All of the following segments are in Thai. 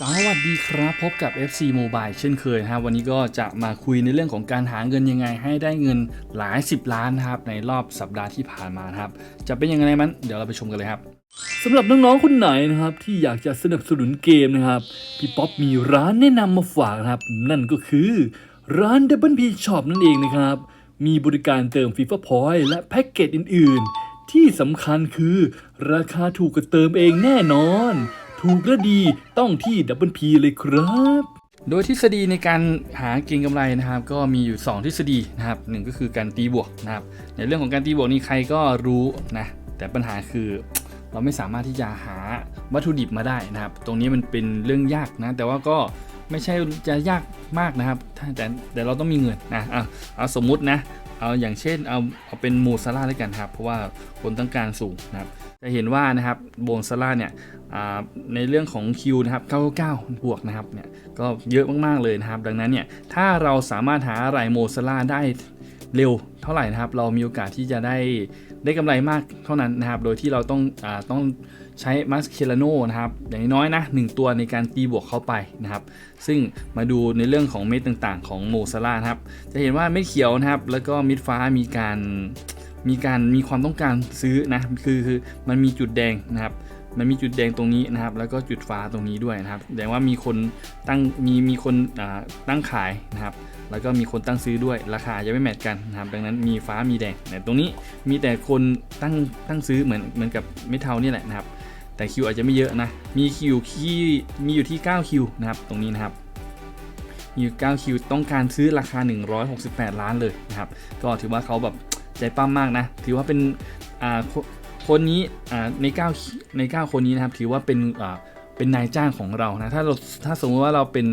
สวัสดีครับพบกับ FC Mobile เช่นเคยนะครับวันนี้ก็จะมาคุยในเรื่องของการหาเงินยังไงให้ได้เงินหลาย 10 ล้านนะครับในรอบสัปดาห์ที่ผ่านมานครับ จะเป็นยังไงมันเดี๋ยวเราไปชมกันเลยครับสำหรับน้องๆคนไหนนะครับที่อยากจะสนับสนุนเกมนะครับพี่ป๊อปมีร้านแนะนำมาฝากนะครับ นั่นก็คือร้าน Double P Shop นั่นเองนะครับ มีบริการเติม FIFA Point และแพ็กเกจอื่น ๆ ที่สำคัญคือราคาถูกกว่าเติมเองแน่นอน ถูกและดีต้องที่ Double P เลยครับโดยทฤษฎีในการหาเก็งกำไรนะครับ ก็มีอยู่ 2 ทฤษฎีนะครับหนึ่งก็คือการตีบวกนะครับ ในเรื่องของการตีบวกนี่ใครก็รู้นะแต่ปัญหาคือเราไม่สามารถที่จะหาวัตถุดิบมาได้นะครับ ตรงนี้มันเป็นเรื่องยากนะ แต่ว่าก็ไม่ใช่จะยากมากนะครับ แต่แต่เราต้องมีเงินนะเอาเอาสมมุตินะ เอาอย่างเช่นเอาเอาเป็นโมซาร่าแล้วยกันครับ เพราะว่าคนต้องการสูงนะครับ จะเห็นว่านะครับโบนซาร่าเนี่ยในเรื่องของคิวนะครับ99 บวกนะครับเนี่ยก็เยอะมาก ๆ เลยนะครับ ดังนั้นเนี่ยถ้าเราสามารถหาอะไรโมซาร่าได้เร็วเท่าไหร่นะครับ เรามีโอกาสที่จะได้ได้กำไรมากเท่านั้นนะครับ โดยที่เราต้องอต้องใช้มัสเคลาโนนะครับ อย่างน้อยนะหนึ่งตัวในการตีบวกเข้าไปนะครับ ซึ่งมาดูในเรื่องของเม็ดต่างๆ ของโมซาร่านะครับ จะเห็นว่าเม็ดเขียวนะครับ แล้วก็เม็ดฟ้ามีการ มีการมีความต้องการซื้อนะคือคือมันมีจุดแดงนะครับ มันมีจุดแดงตรงนี้นะครับ แล้วก็จุดฟ้าตรงนี้ด้วยนะครับแสดงว่ามีคนตั้งมีมีคนตั้งขายนะครับแล้วก็มีคนตั้งซื้อด้วยราคาจะไม่แมทกันนะครับดังนั้นมีฟ้ามีแดงแต่ตรงนี้มีแต่คนตั้งตั้งซื้อเหมือนเหมือนกับเมทัลนี่แหละนะครับ แต่คิวอาจจะไม่เยอะนะ มีคิวที่มีอยู่ที่9คิวนะครับตรงนี้นะครับมีอยู่9คิวต้องการซื้อราคา 168 ล้านเลยนะครับ ก็ถือว่าเขาแบบ ใจปั้มมากนะ ถือว่าเป็นคคนนี้อ่าใน9ใน 9 คนนี้นะครับ ถือว่าเป็นเป็นนายจ้างของเรานะ ถ้าเราถ้าสมมติว่าเราเป็น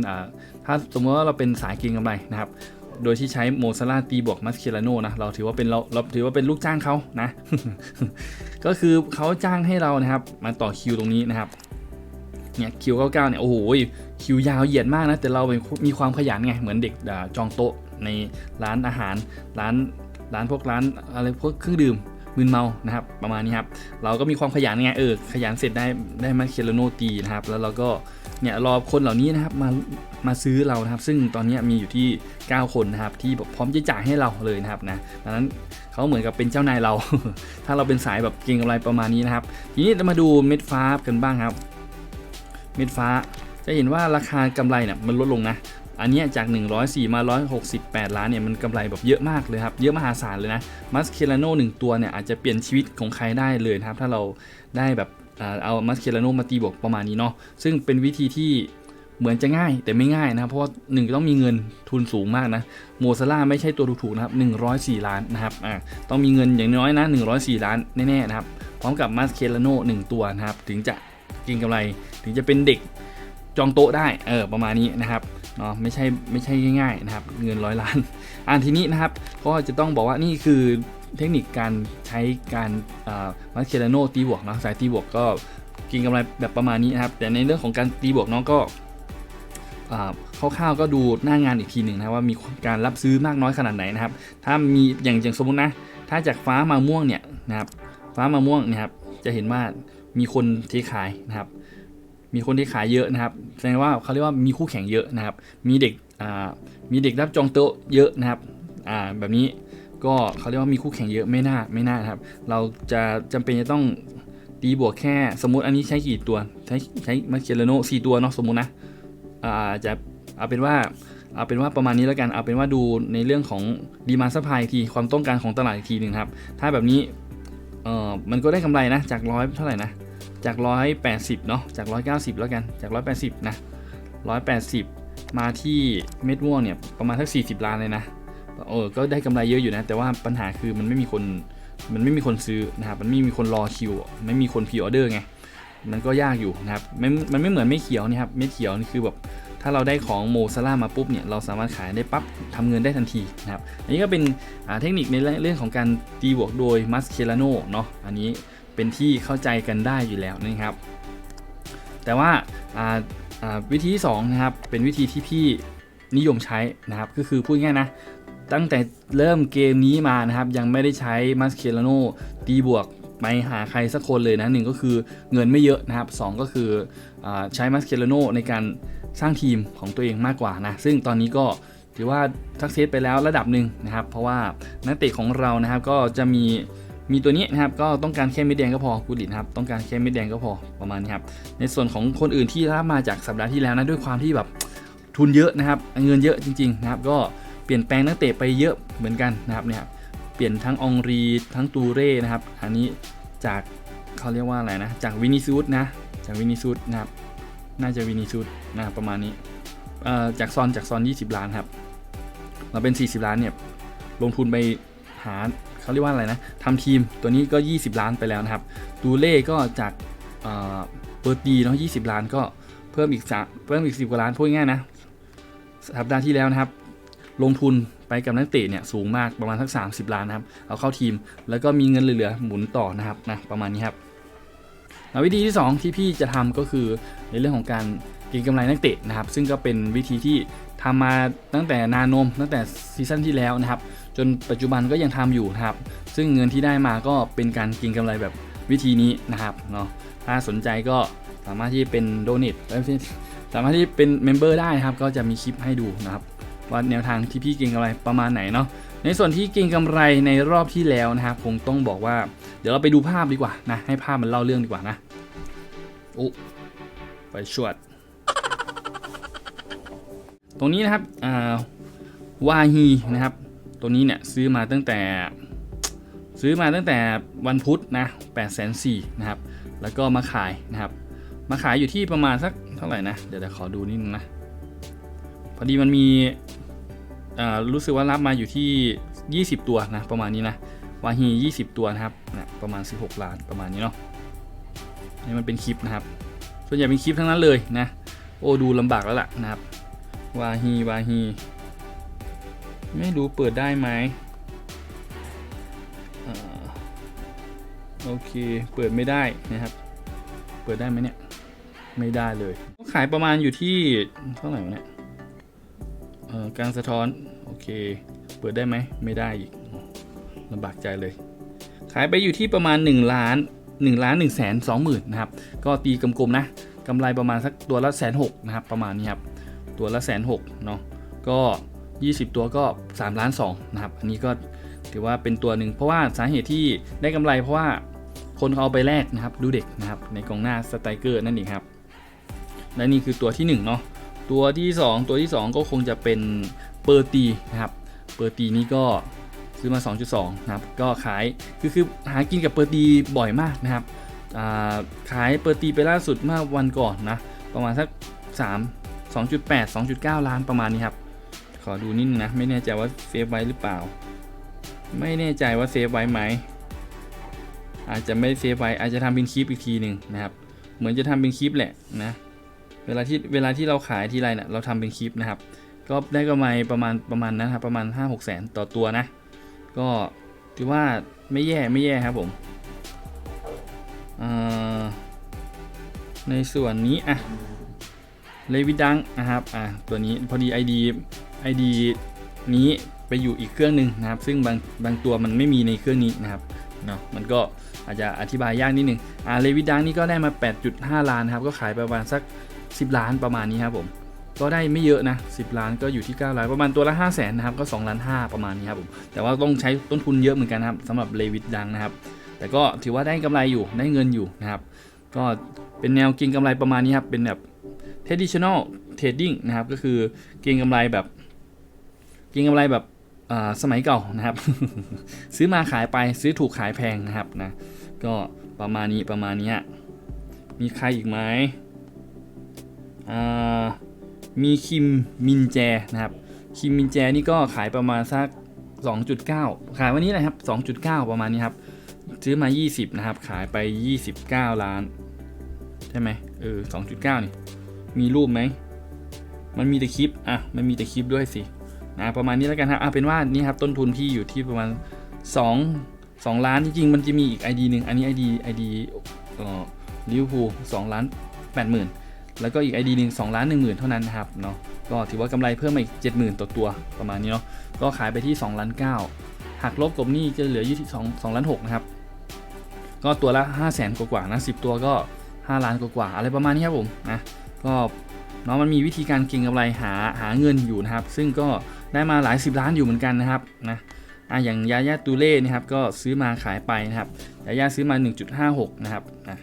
ถ้าสมมติว่าเราเป็นสายเก็งกำไรนะครับ โดยที่ใช้โมซาร่าตีบวกมัสเคลาโนนะ เราถือว่าเป็นเราเราถือว่าเป็นลูกจ้างเขานะ ก็คือเขาจ้างให้เรานะครับ มาต่อคิวตรงนี้นะครับเนี่ยคิว99เนี่ยโอ้โหคิวยาวเหยียดมากนะแต่เราเป็นมีความขยันไงเหมือนเด็กจองโต๊ะในร้านอาหารร้าน ร้านพวกร้านอะไรพวกเครื่องดื่มมึนเมานะครับ ประมาณนี้ครับ เราก็มีความขยันไงเออขยันเสร็จได้ได้มาเคลโนตีนะครับ แล้วเราก็เนี่ยรอคนเหล่านี้นะครับมามาซื้อเรานะครับ ซึ่งตอนนี้มีอยู่ที่ 9 คนนะครับ ที่แบบพร้อมจะจ่ายให้เราเลยนะครับนะดังนั้นเขาเหมือนกับเป็นเจ้านายเรา ถ้าเราเป็นสายแบบเก่งกำไรประมาณนี้นะครับ ทีนี้เรามาดูเม็ดฟ้ากันบ้างครับ เม็ดฟ้าจะเห็นว่าราคากำไรเนี่ยมันลดลงนะ อันนี้จาก 104 มา 168 ล้านเนี่ยมันกำไรแบบเยอะมากเลยครับ เยอะมหาศาลเลยนะมัสเคลาโนหนึ่งตัวเนี่ยอาจจะเปลี่ยนชีวิตของใครได้เลยนะครับ ถ้าเราได้แบบอ่าเอามัสเคลาโนมาตีบวกประมาณนี้เนาะซึ่งเป็นวิธีที่เหมือนจะง่ายแต่ไม่ง่ายนะเพราะว่าหนึ่งต้องมีเงินทุนสูงมากนะโมซาร่าไม่ใช่ตัวถูกๆนะครับ104 ล้านนะครับอ่าต้องมีเงินอย่างน้อยนะ 104 ล้านแน่ๆนะครับพร้อมกับมัสเคลาโนหนึ่งตัวนะครับถึงจะกินกำไรถึงจะเป็นเด็กจองโต๊ะได้เออประมาณนี้นะครับ เนาะไม่ใช่ไม่ใช่ง่ายๆนะครับเงินร้อยล้านอันทีนี้นะครับก็จะต้องบอกว่านี่คือเทคนิคการใช้การมัสเคลโนตีบวกเนาะสายตีบวกก็กินกำไรแบบประมาณนี้นะครับ แต่ในเรื่องของการตีบวกเนาะก็คร่าวๆก็ดูหน้างานอีกทีหนึ่งนะว่ามีการรับซื้อมากน้อยขนาดไหนนะครับ ถ้ามีอย่างอย่างสมมุตินะ ถ้าจากฟ้ามาม่วงเนี่ยนะครับ ฟ้ามาม่วงเนะครับจะเห็นว่ามีคนเทขายนะครับ มีคนที่ขายเยอะนะครับ แสดงว่าเขาเรียกว่ามีคู่แข่งเยอะนะครับ มีเด็กมีเด็กรับจองโต๊ะเยอะนะครับแบบนี้ก็เขาเรียกว่ามีคู่แข่งเยอะไม่น่าไม่น่านะครับ เราจะจำเป็นจะต้องตีบวกแค่สมมติอันนี้ใช้กี่ตัว ใช้ใช้มาเชลโนสี่ตัวเนาะสมมตินะอ่าจะเอาเป็นว่าเอาเป็นว่าประมาณนี้แล้วกันเอาเป็นว่าดูในเรื่องของดีมาซัพพลายทีความต้องการของตลาดอีกทีหนึ่งครับ ถ้าแบบนี้เออมันก็ได้กำไรนะจากร้อยเท่าไหร่นะ จาก 180เนาะจาก 190 แล้วกันจาก 180 นะ 180 มาที่เม็ดม่วงเนี่ยประมาณสัก 40 ล้านเลยนะเออก็ได้กำไรเยอะอยู่นะ แต่ว่าปัญหาคือมันไม่มีคนมันไม่มีคนซื้อนะครับมันไม่มีคนรอคิว ไม่มีคนพรีออเดอร์ไงมันก็ยากอยู่นะครับม่มันไม่เหมือนเม็ดเขียวนี่ครับเม็ดเขียวนี่คือแบบ ถ้าเราได้ของโมซาร่ามาปุ๊บเนี่ยเราสามารถขายได้ปั๊บทำเงินได้ทันทีนะครับอันนี้ก็เป็นเทคนิคในเรื่องของการตีบวกโดยมัสเคลาโนเนาะอันนี้เป็นที่เข้าใจกันได้อยู่แล้วนะครับ แต่ว่าวิธีที่สองนะครับเป็นวิธีที่พี่นิยมใช้นะครับก็คือพูดง่ายนะตั้งแต่เริ่มเกมนี้มานะครับยังไม่ได้ใช้มัสเคลาโนตีบวกไปหาใครสักคนเลยนะหนึ่งก็คือเงินไม่เยอะนะครับสองก็คืออใช้มาสเคลาโนในการ สร้างทีมของตัวเองมากกว่านะ ซึ่งตอนนี้ก็ถือว่าทักเซสไปแล้วระดับหนึ่งนะครับ เพราะว่านักเตะของเรานะครับก็จะมีมีตัวนี้นะครับก็ต้องการแค่เม็ดแดงก็พอกูดินะครับต้องการแค่เม็ดแดงก็พอประมาณนี้ครับในส่วนของคนอื่นที่รับมาจากสัปดาห์ที่แล้วนะด้วยความที่แบบทุนเยอะนะครับเงินเยอะจริงๆนะครับก็เปลี่ยนแปลงนักเตะไปเยอะเหมือนกันนะครับเนี่ยเปลี่ยนทั้งองรีทั้งตูเร่นะครับอันนี้จากเขาเรียกว่าอะไรนะจากวินิซูดนะจากวินิซูดนะครับ น่าจะวินิซูดนะครับประมาณนี้จากซอนจากซอน 20 ล้านครับมาเป็น 40 ล้านเนี่ยลงทุนไปหาเขาเรียกว่าอะไรนะทำทีมตัวนี้ก็ 20 ล้านไปแล้วนะครับตูเล่ก็จากเปิดดีเนาะ20 ล้านก็เพิ่มอีกสาเพิ่มอีก 10 กว่าล้านพูดง่ายนะสัปดาห์ที่แล้วนะครับ ลงทุนไปกับนักเตะเนี่ยสูงมากประมาณสัก 30 ล้านนะครับ เอาเข้าทีม แล้วก็มีเงินเหลือหมุนต่อนะครับนะประมาณนี้ครับ วิธีที่ 2 ที่พี่จะทำก็คือในเรื่องของการเก็งกำไรนักเตะนะครับ ซึ่งก็เป็นวิธีที่ทำมาตั้งแต่นานมตั้งแต่ซีซั่นที่แล้วนะครับ จนปัจจุบันก็ยังทำอยู่นะครับ ซึ่งเงินที่ได้มาก็เป็นการเก็งกำไรแบบวิธีนี้นะครับเนาะถ้าสนใจก็สามารถที่เป็นโดเนทสามารถที่เป็นเมมเบอร์ได้นะครับ ก็จะมีคลิปให้ดูนะครับว่าแนวทางที่พี่เก่งกำไรประมาณไหนเนาะ ในส่วนที่เก่งกำไรในรอบที่แล้วนะครับคงต้องบอกว่า เดี๋ยวเราไปดูภาพดีกว่านะให้ภาพมันเล่าเรื่องดีกว่านะโอ้ไปชวด ตรงนี้นะครับวาฮีนะครับ ตัวนี้เนี่ยซื้อมาตั้งแต่ซื้อมาตั้งแต่วันพุธนะ8 4 0 0 0นะครับ แล้วก็มาขายนะครับ มาขายอยู่ที่ประมาณสักเท่าไหร่นะ เดี๋ยวเดี๋ยวขอดูนิดนึงนะ พอดีมันมี รู้สึกว่ารับมาอยู่ที่ 20 ตัวนะประมาณนี้นะวาฮี20 ตัวนะครับนะประมาณ 16 ล้านประมาณนี้เนาะนี่มันเป็นคลิปนะครับ ส่วนใหญ่เป็นคลิปทั้งนั้นเลยนะ โอ้ดูลำบากแล้วล่ะนะครับวาฮีวาฮีไม่รู้เปิดได้ไหมโอเค เปิดไม่ได้นะครับ เปิดได้ไหมเนี่ย ไม่ได้เลย ขายประมาณอยู่ที่เท่าไหร่เนี่ย เอ่อการสะท้อนโอเค เปิดได้ไหมไม่ได้อีกลำบากใจเลย ขายไปอยู่ที่ประมาณ 1 ล้าน1ล้าน1แสน2หมื่นนะครับ ก็ตีกลมๆนะกำไรประมาณสักตัวละแสนหกนะครับ ประมาณนี้ครับ ตัวละแสนหกเนาะก็ 20 ตัวก็ 3 ล้าน2นะครับ อันนี้ก็ถือว่าเป็นตัวหนึ่งเพราะว่าสาเหตุที่ได้กำไรเพราะว่าคนเขาเอาไปแลกนะครับ ดูเด็กนะครับ ในกองหน้าสไตรเกอร์นั่นเองครับ และนี่คือตัวที่1เนาะ ตัวที่ 2 ตัวที่ 2 ก็คงจะเป็นเปอร์ตีนะครับเปอร์ตีนี่ก็ซื้อมา 2.2 นะครับ ก็ขายคือคือหากินกับเปอร์ตีบ่อยมากนะครับาขายเปอร์ตีไปล่าสุดเมื่อวันก่อนนะ ประมาณสัก 3 2.8 2.9 ล้านประมาณนี้ครับ ขอดูนิดนึงนะ ไม่แน่ใจว่าเซฟไว้หรือเปล่า ไม่แน่ใจว่าเซฟไว้ไหม อาจจะไม่เซฟไว้อาจจะทำเป็นคลิปอีกทีหนึ่งนะครับ เหมือนจะทำเป็นคลิปแหละนะ วลาที่เวลาที่เราขายทีไรเนี่ยเราทำเป็นคลิปนะครับ ก็ได้กำไรประมาณประมาณนั้นครับประมาณ 5 6แสนต่อตัวนะ ก็ถือว่าไม่แย่ไม่แย่ครับผมในส่วนนี้อะเลวิดังนะครับอะตัวนี้พอดี ID ID นี้ไปอยู่อีกเครื่องหนึ่งนะครับ ซึ่งบางบางตัวมันไม่มีในเครื่องนี้นะครับเนาะมันก็อาจจะอธิบายยากนิดนึงอ่าเลวิดังนี่ก็ได้มา 8.5 ล้านนะครับ ก็ขายประมาณสัก 10 ล้านประมาณนี้ครับผมก็ได้ไม่เยอะนะ 10 ล้านก็อยู่ที่9ล้านประมาณตัวละ 5 0 0แสนนะครับก็2ล้าน5ประมาณนี้ครับผมแต่ว่าต้องใช้ต้นทุนเยอะเหมือนกันนะครับสำหรับเลวิดดังนะครับ แต่ก็ถือว่าได้กำไรอยู่ได้เงินอยู่นะครับ ก็เป็นแนวเก็งกำไรประมาณนี้ครับเป็นแบบ traditional trading นะครับก็คือเก็งกำไรแบบ เก็งกำไรแบบสมัยเก่านะครับ ซื้อมาขายไปซื้อถูกขายแพงนะครับนะก็ประมาณนี้ประมาณนี้มีใครอีกไหม มีคิมมินแจนะครับคิมมินแจนี่ก็ขายประมาณสัก 2.9 ขายวันนี้นะครับ 2.9 ประมาณนี้ครับ ซื้อมา 20 นะครับ ขายไป 29 ล้าน ใช่ไหมเออ 2.9 นี่ มีรูปไหม มันมีแต่คลิป อะ มันมีแต่คลิปด้วยสิ นะ ประมาณนี้แล้วกันครับ อะ เป็นว่านี่ครับ ต้นทุนพี่อยู่ที่ประมาณ 2 2 ล้าน จริงๆ มันจะมีอีก ID หนึ่ง อันนี้ ID ID เอ่อลิเวอร์พูล2ล้าน8หมื่น แล้วก็อีก ID หนึ่ง2ล้าน1หมื่นเท่านั้นนะครับเนาะก็ถือว่ากำไรเพิ่มมาอีก 70,000 ต่อตัวประมาณนี้เนาะก็ขายไปที่2ล้าน9หักลบกบหนี้จะเหลืออยู่ที่2 2ล้าน6นะครับก็ตัวละ 5 0 0แสนกว่าๆนะ10 ตัวก็ 5 ล้านกว่าๆอะไรประมาณนี้ครับผมนะก็เนาะมันมีวิธีการเก็งกำไรหาหาเงินอยู่นะครับ ซึ่งก็ได้มาหลาย 10 ล้านอยู่เหมือนกันนะครับนะอะอย่างยาย่าตูเล่นะครับก็ซื้อมาขายไปนะครับยาย่าซื้อมา 1.56 นะครับนะ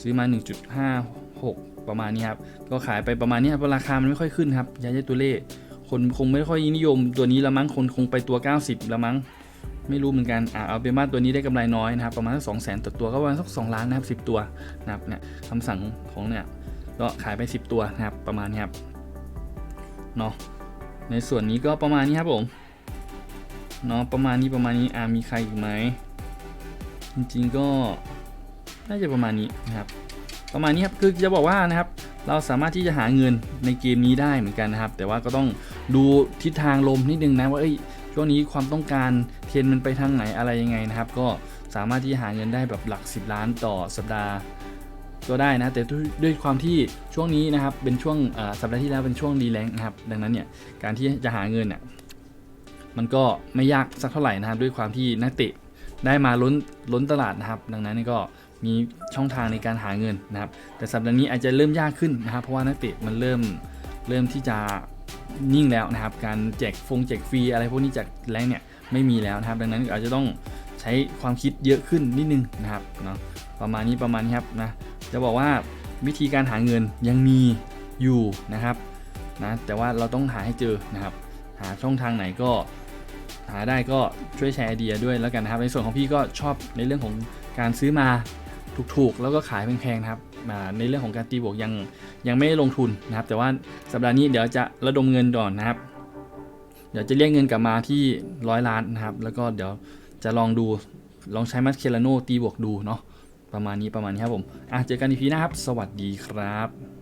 ซื้อมา 1.56 ประมาณนี้ครับ ก็ขายไปประมาณนี้ครับราคามันไม่ค่อยขึ้นครับยาย่าตูเล่คนคงไม่ค่อยนิยม ตัวนี้ละมั้งคนคงไปตัว 90ละมั้งไม่รู้เหมือนกันอ่าเอาเป็นว่าตัวนี้ได้กำไรน้อยนะครับประมาณสักสองแสนต่อตัวก็ประมาณสักสองล้านนะครับสิบตัวนะครับเนี่ยคำสั่งของเนี่ยก็ขายไป 10 ตัวนะครับประมาณนี้ครับเนาะในส่วนนี้ก็ประมาณนี้ครับผมเนาะประมาณนี้ประมาณนี้อ่ามีใครอีกไหมจริงๆก็น่าจะประมาณนี้นะครับ ประมาณนี้ครับคือจะบอกว่านะครับเราสามารถที่จะหาเงินในเกมนี้ได้เหมือนกันนะครับ แต่ว่าก็ต้องดูทิศทางลมนิดนึงนะว่าเอ้ยช่วงนี้ความต้องการเทรนมันไปทางไหนอะไรยังไงนะครับ ก็สามารถที่จะหาเงินได้แบบหลัก 10 ล้านต่อสัปดาห์ก็ได้นะแต่ด้วยความที่ช่วงนี้นะครับเป็นช่วงสัปดาห์ที่แล้วเป็นช่วงรีแลงนะครับ ดังนั้นเนี่ยการที่จะหาเงินเนี่ยมันก็ไม่ยากสักเท่าไหร่นะครับ ด้วยความที่นักเตะได้มาล้นล้นตลาดนะครับ ดังนั้นก็ มีช่องทางในการหาเงินนะครับ แต่สัปดาห์นี้อาจจะเริ่มยากขึ้นนะครับ เพราะว่านักเตะมันเริ่มเริ่มที่จะนิ่งแล้วนะครับ การแจกฟงแจกฟรีอะไรพวกนี้จากแรงเนี่ยไม่มีแล้วนะครับ ดังนั้นอาจจะต้องใช้ความคิดเยอะขึ้นนิดนึงนะครับเนาะประมาณนี้ประมาณนี้ครับนะจะบอกว่าวิธีการหาเงินยังมีอยู่นะครับนะแต่ว่าเราต้องหาให้เจอนะครับ หาช่องทางไหนก็หาได้ก็ช่วยแชร์ไอเดียด้วยแล้วกันนะครับ ในส่วนของพี่ก็ชอบในเรื่องของการซื้อมา ถูกๆ แล้วก็ขายแพงๆนะครับในเรื่องของการตีบวกยังยังไม่ได้ลงทุนนะครับ แต่ว่าสัปดาห์นี้เดี๋ยวจะระดมเงินก่อนนะครับ เดี๋ยวจะเรียกเงินกลับมาที่ร้อยล้านนะครับ แล้วก็เดี๋ยวจะลองดูลองใช้มัสเคลาโนตีบวกดูเนาะประมาณนี้ประมาณนี้ครับผมอะเจอกันอีพีหน้าครับ สวัสดีครับ